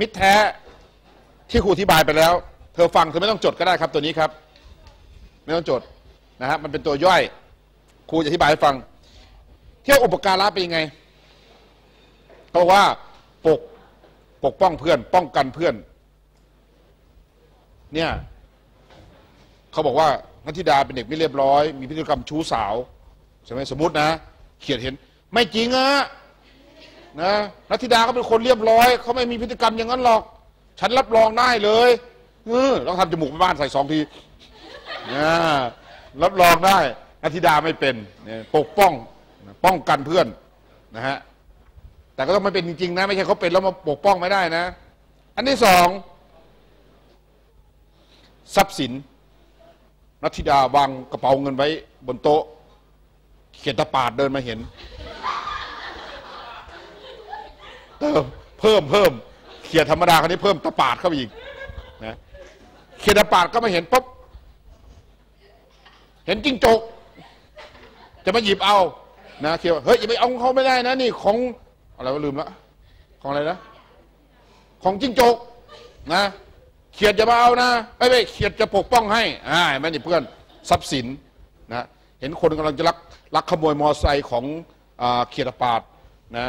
มิตรแท้ที่ครูอธิบายไปแล้ว เธอฟังเธอไม่ต้องจดก็ได้ครับตัวนี้ครับ ไม่ต้องจดนะฮะมันเป็นตัวย่อย ครูจะอธิบายให้ฟัง เที่ยวอุปการะเป็นยังไงเขาบอกว่าปกปกป้องเพื่อน ป้องกันเพื่อน เนี่ยเขาบอกว่านัทธิดาเป็นเด็กไม่เรียบร้อย มีพฤติกรรมชู้สาวใช่ไหมสมมตินะ เขียนเห็น ไม่จริงอะ นะนัทธิดาก็เป็นคนเรียบร้อยเขาไม่มีพฤติกรรมอย่างนั้นหรอก ฉันรับรองได้เลยเออต้องทำจมูกไปบ้านใส่สองทีนะรับรองได้นัทธิดาไม่เป็นเนี่ยปกป้องป้องกันเพื่อนนะฮะแต่ก็ต้องไม่เป็นจริงๆนะไม่ใช่เขาเป็นแล้วมาปกป้องไม่ได้นะ อันที่สองทรัพย์สินนัทธิดาวางกระเป๋าเงินไว้บนโต๊ะเขียนตะปาดเดินมาเห็น เติมเพิ่มเพิ่มเขียธรรมดาคนนี้เพิ่มตะปาดเข้าไปอีกนะเขียตะปาดก็มาเห็นปุ๊บเห็นจิ้งจก จะมาหยิบเอานะเขียวเฮ้ยอย่าไปเอาของเขาไม่ได้นะนี่ของอะไรวะลืมละของอะไรนะของจิ้งจกนะเขียดจะมาเอานะไม่ไม่เขียดจะปกป้องให้อ่าไหมนี่เพื่อนทรัพย์สินนะเห็นคนกำลังจะลักลักขโมยมอไซค์ของอเขียดปาดนะ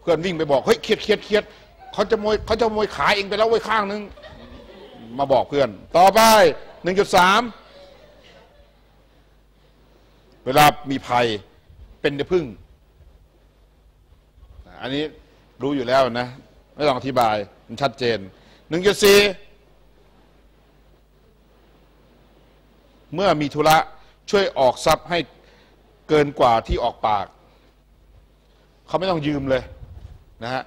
เพื่อนวิ่งไปบอกเฮ้ยเขียดเขียดเขียดเขาจะขโมยเขาจะขโมยขายเองไปแล้วไว้ข้างนึง มาบอกเพื่อน ต่อไปหนึ่งจุดสามเวลามีภัยเป็นในพึ่ง อันนี้รู้อยู่แล้วนะ ไม่ต้องอธิบาย มันชัดเจนหนึ่งจุดสี่เมื่อมีธุระช่วยออกทรัพย์ให้เกินกว่าที่ออกปาก เขาไม่ต้องยืมเลย นะฮะ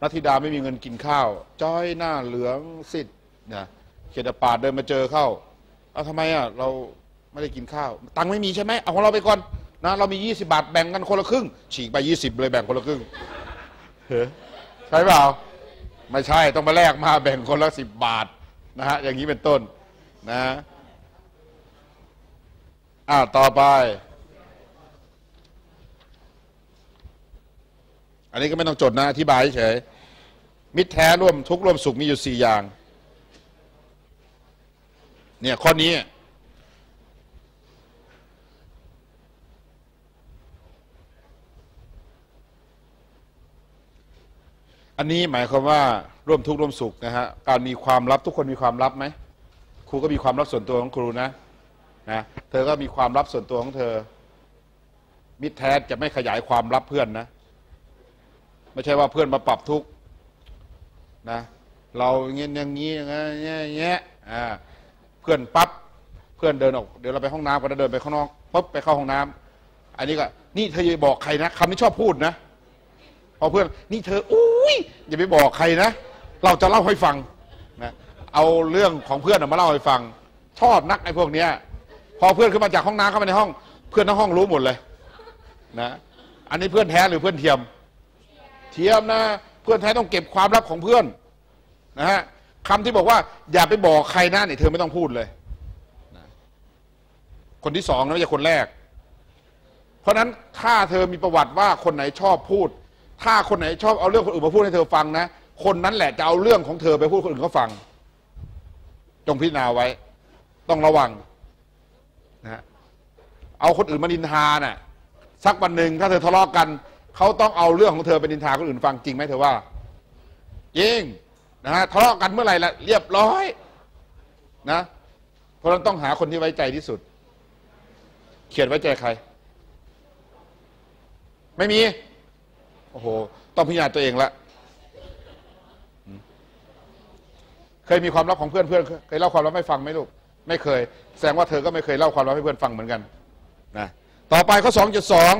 นัทธิดาไม่มีเงินกินข้าว จ้อยหน้าเหลืองสิทธ์นะเขตปาดเดินมาเจอเข้าเอาทำไมอะเราไม่ได้กินข้าว ตังค์ไม่มีใช่ไหมเอาของเราไปก่อนนะเรามี 20 บาทแบ่งกันคนละครึ่ง ฉีกไป 20 เลยแบ่งคนละครึ่งเฮ้ใช่เปล่า ไม่ใช่ต้องมาแลกมาแบ่งคนละสิบบาทนะฮะอย่างนี้เป็นต้นนะอ้าวต่อไป นนี้ก็ไม่ต้องจดนะอธิบายเฉยมิตรแท้ร่วมทุกข์ร่วมสุขมีอยู่สี่อย่าง เนี่ยข้อนี้ อันนี้หมายความว่าร่วมทุกข์ร่วมสุขนะฮะการมีความลับทุกคนมีความลับไหมครูก็มีความลับส่วนตัวของครูนะนะเธอก็มีความลับส่วนตัวของเธอ มิตรแท้จะไม่ขยายความลับเพื่อนนะ ไม่ใช่ว่าเพื่อนมาปรับทุกข์นะเราเงี้ยอย่างนี้อย่างเงี้ยอย่างเงี้ยอ่าเพื่อนปั๊บเพื่อนเดินออกเดี๋ยวเราไปห้องน้ำก็เดินไปข้างนอกปุ๊บไปเข้าห้องน้ำอันนี้ก็ นี่เธออย่าบอกใครนะคำนี้ชอบพูดนะพอเพื่อนนี่เธออุ้ยอย่าไปบอกใครนะ เราจะเล่าให้ฟังนะเอาเรื่องของเพื่อนมาเล่าให้ฟัง ชอบนักไอ้พวกเนี้ย พอเพื่อนขึ้นมาจากห้องน้ำเข้ามาในห้อง เพื่อนทั้งห้องรู้หมดเลย นะ อันนี้เพื่อนแท้หรือเพื่อนเทียม เทียมนะ เพื่อนแท้ต้องเก็บความลับของเพื่อนนะฮะคำที่บอกว่าอย่าไปบอกใครนะเนี่ยเธอไม่ต้องพูดเลยคนที่สองนะไม่ใช่คนแรก เพราะฉะนั้นถ้าเธอมีประวัติว่าคนไหนชอบพูด ถ้าคนไหนชอบเอาเรื่องคนอื่นมาพูดให้เธอฟังนะ คนนั้นแหละจะเอาเรื่องของเธอไปพูดคนอื่นเขาฟัง จงพิจารณาไว้ ต้องระวังนะฮะเอาคนอื่นมานินทาน่ะสักวันหนึ่งถ้าเธอทะเลาะกัน เขาต้องเอาเรื่องของเธอไปนินทาคนอื่นฟังจริงไหมเธอว่าจริงนะฮะทะเลาะกันเมื่อไหร่ละเรียบร้อยนะเพราะฉะนั้นต้องหาคนที่ไว้ใจที่สุด เขียนไว้ใจใคร ไม่มี โอ้โห ต้องพิจารณาตัวเองละเคยมีความลับของเพื่อนเพื่อนเคยเล่าความลับให้ฟังไหมลูก ไม่เคย แสดงว่าเธอก็ไม่เคยเล่าความลับให้เพื่อนฟังเหมือนกันนะต่อไปข้อสองจุดสอง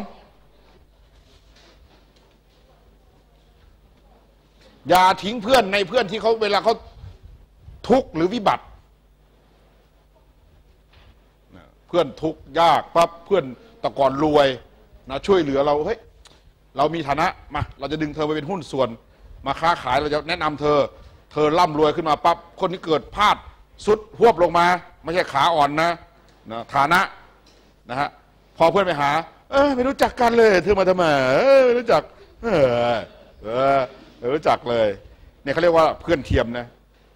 อย่าทิ้งเพื่อนในเพื่อนที่เขาเวลาเขาทุกข์หรือวิบัติ เพื่อนทุกข์ยากปั๊บเพื่อนตะก่อนรวยนะช่วยเหลือเราเฮ้ยเรามีฐานะมาเราจะดึงเธอไปเป็นหุ้นส่วน มาค้าขายเราจะแนะนำเธอ เธอร่ำรวยขึ้นมาปั๊บคนที่เกิดพลาดสุดหวบลงมา ไม่ใช่ขาอ่อนนะนะฐานะนะฮะพอเพื่อนไปหา เออไม่รู้จักกันเลย เธอมาทำไมเออไม่รู้จัก เออเออ รู้จักเลยเนี่ยเขาเรียกว่าเพื่อนเทียมนะ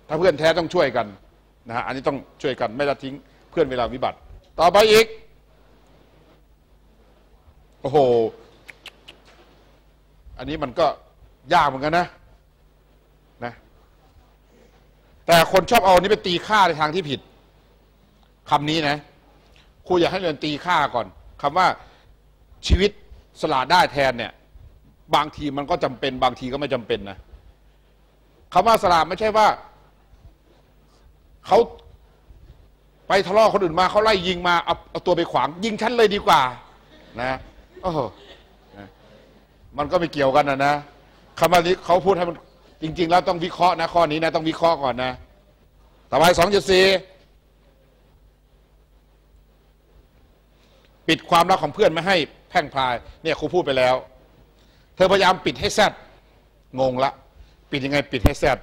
ถ้าเพื่อนแท้ต้องช่วยกันนะฮะอันนี้ต้องช่วยกันไม่ละทิ้งเพื่อนเวลาวิบัติ ต่อไปอีก โอ้โห อันนี้มันก็ยากเหมือนกันนะนะ แต่คนชอบเอาอันนี้ไปตีค่าในทางที่ผิดคำนี้นะครูอยากให้เรียนตีค่าก่อนคำว่าชีวิตสละได้แทนเนี่ย บางทีมันก็จำเป็น บางทีก็ไม่จำเป็นนะคำว่าสละไม่ใช่ว่าเขาไปทะเลาะคนอื่นมาเขาไล่ยิงมาเอาเอาตัวไปขวาง ยิงฉันเลยดีกว่า นะโอ้โหมันก็ไม่เกี่ยวกันนะนะคำว่านี้เขาพูดให้มันจริง ๆ แล้วต้องวิเคราะห์นะข้อนี้นะต้องวิเคราะห์ก่อนนะต่อไปสองจุดสี่ปิดความรักของเพื่อนไม่ให้แพ่งพราย เนี่ยครูพูดไปแล้ว เธอพยายามปิดให้แซดงงละ ปิดยังไงปิดให้แซด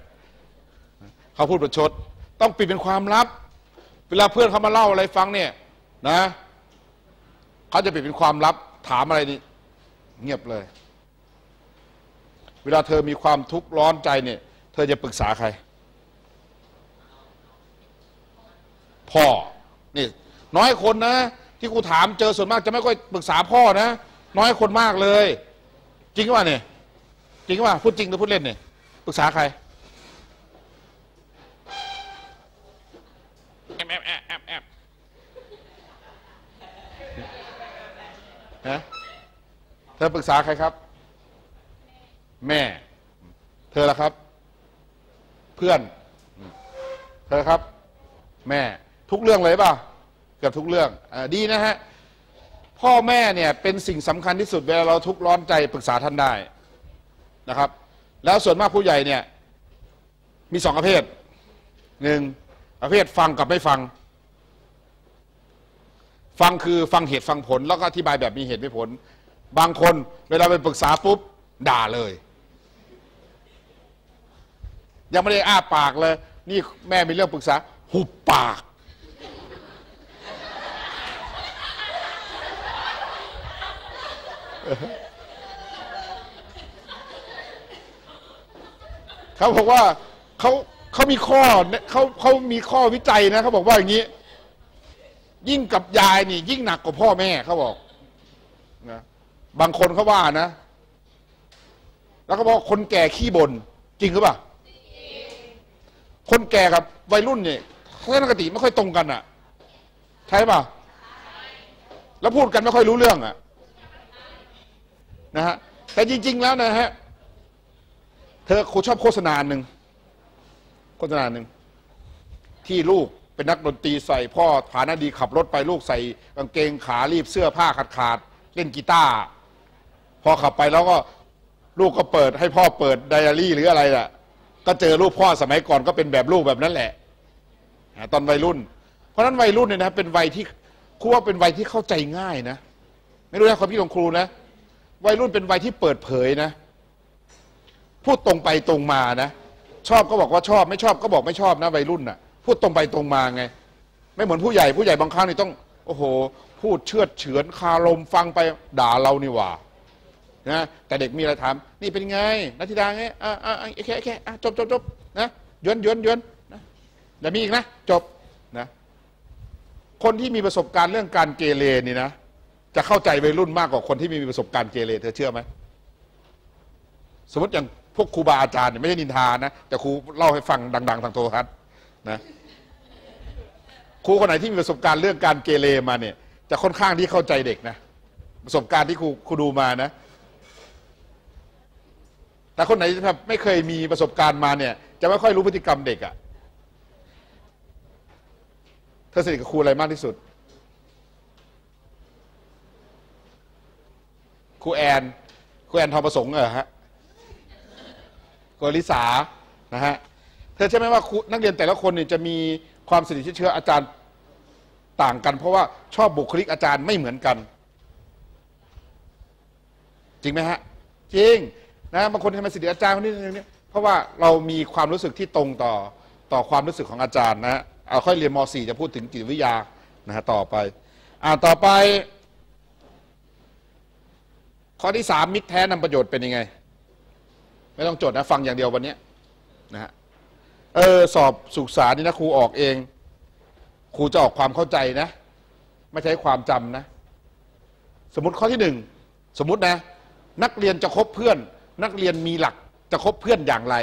เขาพูดประชด ต้องปิดเป็นความลับ เวลาเพื่อนเขามาเล่าอะไรฟังเนี่ย นะเขาจะปิดเป็นความลับ ถามอะไรนี่เงียบเลย เวลาเธอมีความทุกข์ร้อนใจเนี่ย เธอจะปรึกษาใคร พ่อนี่น้อยคนนะ ที่กูถามเจอส่วนมากจะไม่ค่อยปรึกษาพ่อนะ น้อยคนมากเลย จริงว่าเนี่ยจริงว่าพูดจริงหรือพูดเล่นเนี่ยปรึกษาใครแอบแอบแอบแอบแอบฮะเธอปรึกษาใครครับ แม่ เธอละครับ เพื่อน เธอครับ แม่ ทุกเรื่องเลยป่ะเกือบทุกเรื่องอาดีนะฮะ พ่อแม่เนี่ยเป็นสิ่งสำคัญที่สุดเวลาเราทุกข์ร้อนใจปรึกษาท่านได้นะครับ แล้วส่วนมากผู้ใหญ่เนี่ยมีสองประเภทหนึ่งประเภทฟังกับไม่ฟัง ฟังคือฟังเหตุฟังผล แล้วก็อธิบายแบบมีเหตุมีผล บางคนเวลาไปปรึกษาปุ๊บด่าเลย ยังไม่ได้อ้าปากเลย นี่แม่มีเรื่องปรึกษา หุบปาก เขาบอกว่าเขาเขามีข้อเขาเขามีข้อวิจัยนะเขาบอกว่าอย่างนี้ ยิ่งกับยายนี่ ยิ่งหนักกว่าพ่อแม่เขาบอกนะบางคนเขาว่านะ แล้วก็บอกคนแก่ขี้บน่นจริงหรือเปล่าคนแก่กับวัยรุ่นเนี่ยทัศนคติไม่ค่อยตรงกันอะ ใช่ป่ะแล้วพูดกันไม่ค่อยรู้เรื่องอะ นะฮะแต่จริง ๆ แล้วนะฮะเธอครูชอบโฆษณาหนึ่งโฆษณาหนึ่งที่ลูกเป็นนักดนตรีใส่พ่อฐานะดีขับรถไปลูกใส่กางเกงขารีบเสื้อผ้าขาดขาดเล่นกีตาร์พอขับไปแล้วก็ลูกก็เปิดให้พ่อเปิดไดอารี่หรืออะไรล่ะ ก็เจอรูปพ่อสมัยก่อนก็เป็นแบบลูกแบบนั้นแหละ ตอนวัยรุ่น เพราะฉะนั้นวัยรุ่นเนี่ยนะเป็นวัยที่ครูว่าเป็นวัยที่เข้าใจง่ายนะ ไม่รู้นะความคิดของครูนะ วัยรุ่นเป็นวัยที่เปิดเผยนะ พูดตรงไปตรงมานะ ชอบก็บอกว่าชอบ ไม่ชอบก็บอกไม่ชอบนะ วัยรุ่นน่ะ พูดตรงไปตรงมาไง ไม่เหมือนผู้ใหญ่ผู้ใหญ่บางครั้งนี่ต้อง โอ้โห พูดเชือดเฉือนคารมฟังไปด่าเรานี่หว่านะแต่เด็กมีอะไรถาม นี่เป็นไงนัทธิดาไงอ่าอ่าอ่าแค่แค่จบจบจบนะยวนยวนยวนนะเดี๋ยวมีอีกนะ จบนะ คนที่มีประสบการณ์เรื่องการเกเรนี่นะ จะเข้าใจวัยรุ่นมากกว่าคนที่ไมมีประสบการณ์เกเรเธอเชื่อไหมสมมติอย่างพวกครูบาอาจารย์เนี่ยไม่ใช่นินทานะแต่ครูเล่าให้ฟังดัง ๆ ทางโทรทัศน์นะครูคนไหนที่มีประสบการณ์เรื่องการเกเรมาเนี่ย จะค่อนข้างที่เข้าใจเด็กนะประสบการณ์ที่ครูครูดูมานะ แต่คนไหนที่ไม่เคยมีประสบการณ์มาเนี่ย จะไม่ค่อยรู้พฤติกรรมเด็กอะ่ะเธอสนิทกับครูอะไรมากที่สุด ครูแอนครูแอนทองประสงค์เหรอฮะครูอลิสานะฮะเธอใช่ไหมว่าครูนักเรียนแต่ละคนเนี่ยจะมีความสนิทชิเชื้ออาจารย์ต่างกัน เพราะว่าชอบบุคลิกอาจารย์ไม่เหมือนกัน จริงไหมฮะจริงนะบางคนทำไมสนิทอาจารย์คนนี้คนนี้เพราะว่าเรามีความรู้สึกที่ตรงต่อต่อความรู้สึกของอาจารย์นะฮะเอาค่อยเรียนม .4 จะพูดถึงจิตวิทยานะฮะต่อไป อ่าต่อไป ข้อที่สามมิตรแท้นำประโยชน์เป็นยังไง ไม่ต้องจดนะฟังอย่างเดียววันเนี้ยนะฮะเออสอบสุขษานี่นะครูออกเอง ครูจะออกความเข้าใจนะ ไม่ใช้ความจำนะ สมมติข้อที่หนึ่งสมมตินะ นักเรียนจะคบเพื่อน นักเรียนมีหลักจะคบเพื่อนอย่างไร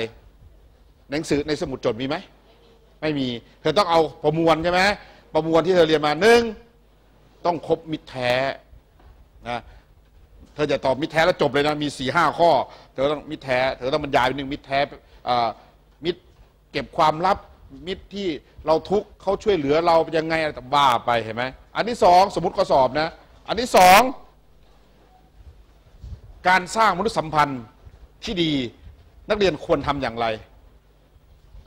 หนังสือในสมุดจดมีไหมไม่มี เธอต้องเอาประมวลใช่ไหมประมวลที่เธอเรียนมาหนึ่งต้องคบมิตรแท้นะ เธอจะตอบมิตรแท้แล้วจบเลยนะมีสี่ห้าข้อ เธอต้องมิตรแท้ เธอต้องบรรยายเป็นหนึ่งมิตรแท้มิตรเก็บความลับมิตรที่เราทุกข์เขาช่วยเหลือเรายังไงอะไรต่างบ้าไปเห็นไหมอันที่สองสมมติข้อสอบนะ อันที่สองการสร้างมนุษยสัมพันธ์ที่ดีนักเรียนควรทำอย่างไร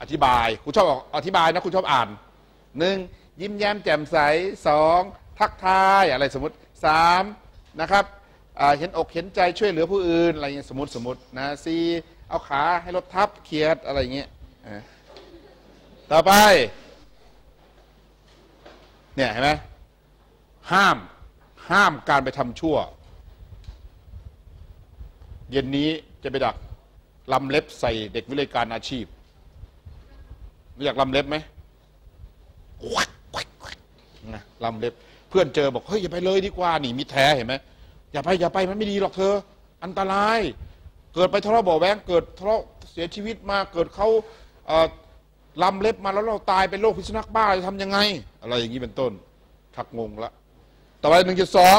อธิบายครูชอบออกอธิบายนะครูชอบอ่านหนึ่งยิ้มแย้มแจ่มใสสองทักทายอะไรสมมติสามนะครับ เห็นอกเห็นใจช่วยเหลือผู้อื่นอะไรเงี้ยสมมติสมมตินะสี่เอาขาให้รถทับเขียดอะไรเงี้ยต่อไป เนี่ยเห็นไหมห้ามห้ามการไปทำชั่ว เย็นนี้จะไปดักลำเล็บใส่เด็กวิเลยการอาชีพรู้จักลำเล็บไหมควักควักควักนะลำเล็บ เพื่อนเจอบอกเฮ้ยอย่าไปเลยดีกว่านี่มีแท้เห็นไหม อย่าไปอย่าไปมันไม่ดีหรอกเธอ อันตราย เกิดไปทะเลาะเบาะแวงเกิดทะเลาะเสียชีวิตมาเกิดเขาเอ่อลำเล็บมาแล้วเราตายเป็นโรคพิษสุนัขบ้าจะทำยังไง อะไรอย่างนี้เป็นต้นชักงงละต่อไปหนึ่งจุดสอง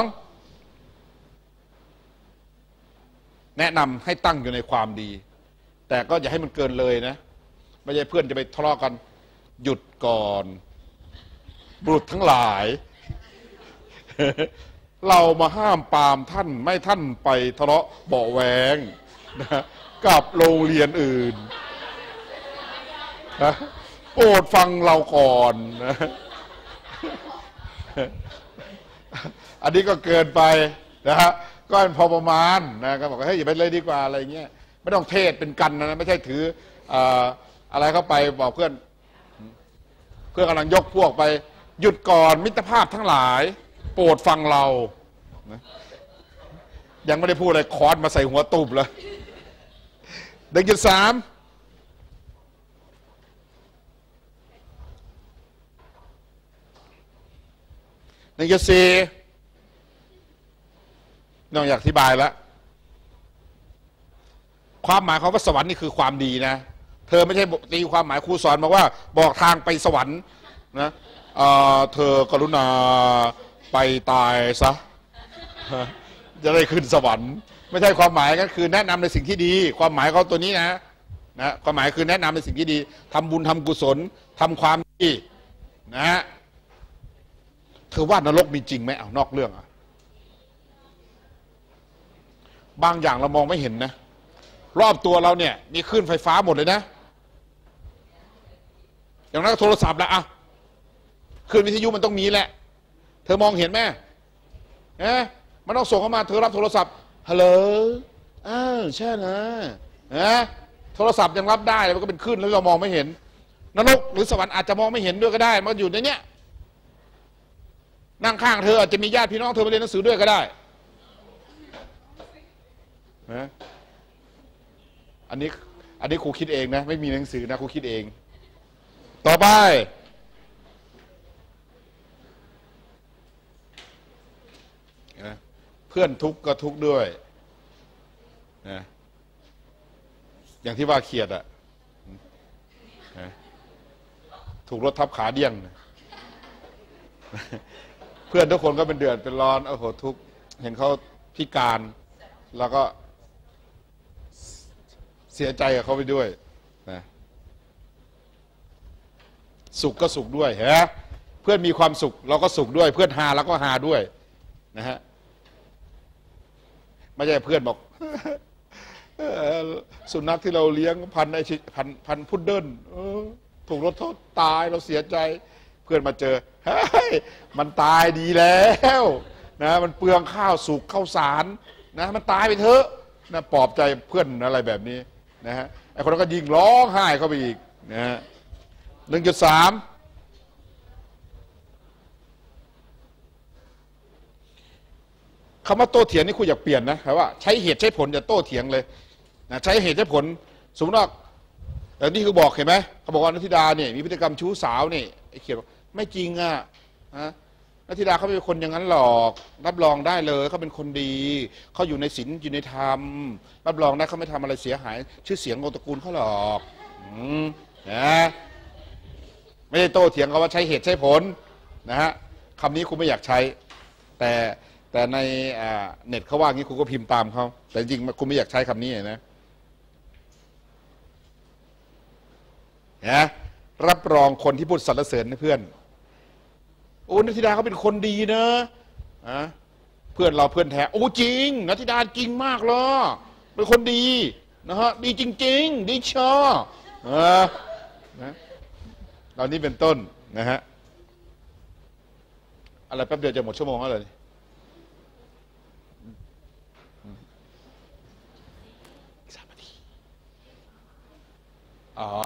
แนะนำให้ตั้งอยู่ในความดี แต่ก็อย่าให้มันเกินเลยนะ ไม่ใช่เพื่อนจะไปทะเลาะกัน หยุดก่อน บุตรทั้งหลาย เรามาห้ามปามท่านไม่ท่านไปทะเลาะเบาแวงนะกับโรงเรียนอื่นนะโปรดฟังเราก่อนนะอันนี้ก็เกินไปนะฮะก็พอประมาณนะก็บอกว่าเฮ้ยอย่าไปเลยดีกว่าอะไรเงี้ยไม่ต้องเทศเป็นกันนะไม่ใช่ถืออะไรเข้าไปบอกเพื่อน เพื่อนกำลังยกพวกไป หยุดก่อนมิตรภาพทั้งหลาย โปรดฟังเรานะยังไม่ได้พูดอะไรคอนมาใส่หัวตุบเลยเด็กจุดสามหนึ่งจุดสี่น้อกจากอธิบายแล้ว ความหมายของว่าสวรรค์นี่คือความดีนะ เธอไม่ใช่ตีความหมายครูสอนบอกว่า บอกทางไปสวรรค์นะเเธอกรุณา ไปตายซะจะได้ขึ้นสวรรค์ไม่ใช่ความหมายก็คือแนะนำในสิ่งที่ดี ความหมายเขาตัวนี้นะนะความหมายคือแนะนำในสิ่งที่ดีทำบุญทำกุศลทำความดีนะฮะเธอว่านรกมีจริงไหมเอานอกเรื่องอะบางอย่างเรามองไม่เห็นนะ รอบตัวเราเนี่ยมีคลื่นไฟฟ้าหมดเลยนะ อย่างนั้นโทรศัพท์ละอะคลื่นวิทยุมันต้องมีแหละ เธอมองเห็นไหมเอ๊ะมันต้องส่งเข้ามาเธอรับโทรศัพท์ฮัลโหลอ้าวใช่นะนะโทรศัพท์ยังรับได้เลยมันก็เป็นคลื่นแล้วเรามองไม่เห็น นรกหรือสวรรค์อาจจะมองไม่เห็นด้วยก็ได้ มันอยู่ในเนี้ยนั่งข้างเธออาจจะมีญาติพี่น้องเธอมาเรียนหนังสือด้วยก็ได้นะอันนี้อันนี้ครูคิดเองนะ ไม่มีหนังสือนะครูคิดเอง ต่อไป นะ เพื่อนทุกข์ก็ทุกข์ด้วยนะอย่างที่ว่าเขียดอะนะถูกรถทับขาเดี้ยงนะเพื่อนทุกคนก็เป็นเดือดเป็นร้อนโอ้โหทุกข์เห็นเขาพิการ แล้วก็เสียใจกับเขาไปด้วยนะสุขก็สุขด้วยเห็นไหมเพื่อนมีความสุขเราก็สุขด้วย เพื่อนหาเราก็หาด้วยนะฮะ ไม่ใช่เพื่อนบอกสุนัขที่เราเลี้ยงพันไอชิพันพันพุดเดิ้ลถูกรถชนตายเราเสียใจ เพื่อนมาเจอเฮ้ยมันตายดีแล้วนะมันเปลืองข้าวสุกข้าวสารนะมันตายไปเถอะนะปลอบใจเพื่อนอะไรแบบนี้นะฮะไอคนนั้นก็ยิงร้องไห้เข้าไปอีกนะฮะหนึ่งจุดสาม คำว่าโต้เถียงนี่คุณอยากเปลี่ยนนะคำว่าใช้เหตุใช้ผลอย่าโต้เถียงเลยนะใช้เหตุใช้ผล สมมติว่าแต่นี่คือบอกเห็นไหมเขาบอกว่านัทธิดาเนี่ยมีพฤติกรรมชู้สาวนี่ไอ้เขียนบอกไม่จริงอะฮะนัทธิดาเขาเป็นคนอย่างนั้นหรอกรับรองได้เลยเขาเป็นคนดีเขาอยู่ในศีลอยู่ในธรรม รับรองได้เขาไม่ทำอะไรเสียหาย ชื่อเสียงของตระกูลเขาหรอกนะไม่ได้โต้เถียงเขาว่าใช้เหตุใช้ผลนะฮะคำนี้คุณไม่อยากใช้ แต่ แต่ในเน็ตเขาว่างี้คุณก็พิมพ์ตามเขาแต่จริงคุณไม่อยากใช้คำนี้นะนะรับรองคนที่พูดสรรเสริญนะเพื่อนโอ้นัทธิดาเขาเป็นคนดีนะอะเพื่อนเราเพื่อนแท้โอ้จริงนัทธิดาจริงมากเลยเป็นคนดีนะฮะดีจริง ๆ ดีชอเออนะเหล่านี้เป็นต้นนะฮะอะไรแป๊บเดียวจะหมดชั่วโมงแล้วเลย uh,